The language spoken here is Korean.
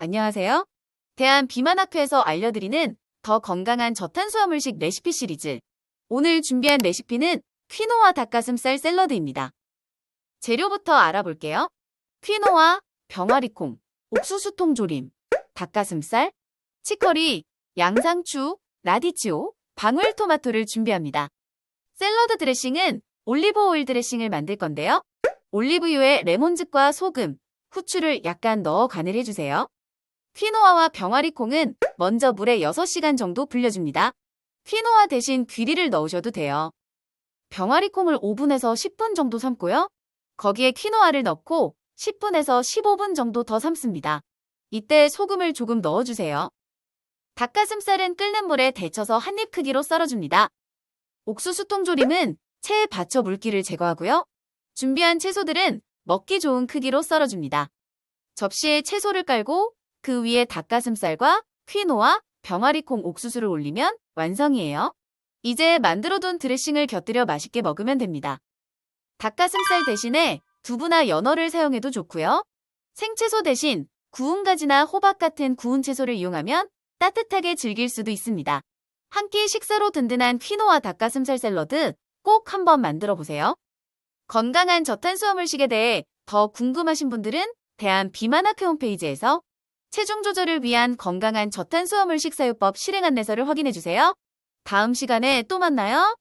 안녕하세요. 대한 비만학회에서 알려드리는 더 건강한 저탄수화물식 레시피 시리즈. 오늘 준비한 레시피는 퀴노아 닭가슴살 샐러드입니다. 재료부터 알아볼게요. 퀴노아, 병아리콩, 옥수수통 조림, 닭가슴살, 치커리, 양상추, 라디치오, 방울토마토를 준비합니다. 샐러드 드레싱은 올리브 오일 드레싱을 만들 건데요. 올리브유에 레몬즙과 소금, 후추를 약간 넣어 간을 해주세요. 퀴노아와 병아리콩은 먼저 물에 6시간 정도 불려줍니다. 퀴노아 대신 귀리를 넣으셔도 돼요. 병아리콩을 5분에서 10분 정도 삶고요. 거기에 퀴노아를 넣고 10분에서 15분 정도 더 삶습니다. 이때 소금을 조금 넣어주세요. 닭가슴살은 끓는 물에 데쳐서 한 입 크기로 썰어줍니다. 옥수수 통 조림은 체에 받쳐 물기를 제거하고요. 준비한 채소들은 먹기 좋은 크기로 썰어줍니다. 접시에 채소를 깔고 그 위에 닭가슴살과 퀴노아, 병아리콩 옥수수를 올리면 완성이에요. 이제 만들어둔 드레싱을 곁들여 맛있게 먹으면 됩니다. 닭가슴살 대신에 두부나 연어를 사용해도 좋고요. 생채소 대신 구운 가지나 호박 같은 구운 채소를 이용하면 따뜻하게 즐길 수도 있습니다. 한 끼 식사로 든든한 퀴노아 닭가슴살 샐러드 꼭 한번 만들어 보세요. 건강한 저탄수화물식에 대해 더 궁금하신 분들은 대한 비만학 회 홈페이지에서 체중 조절을 위한 건강한 저탄수화물 식사요법 실행 안내서를 확인해 주세요. 다음 시간에 또 만나요.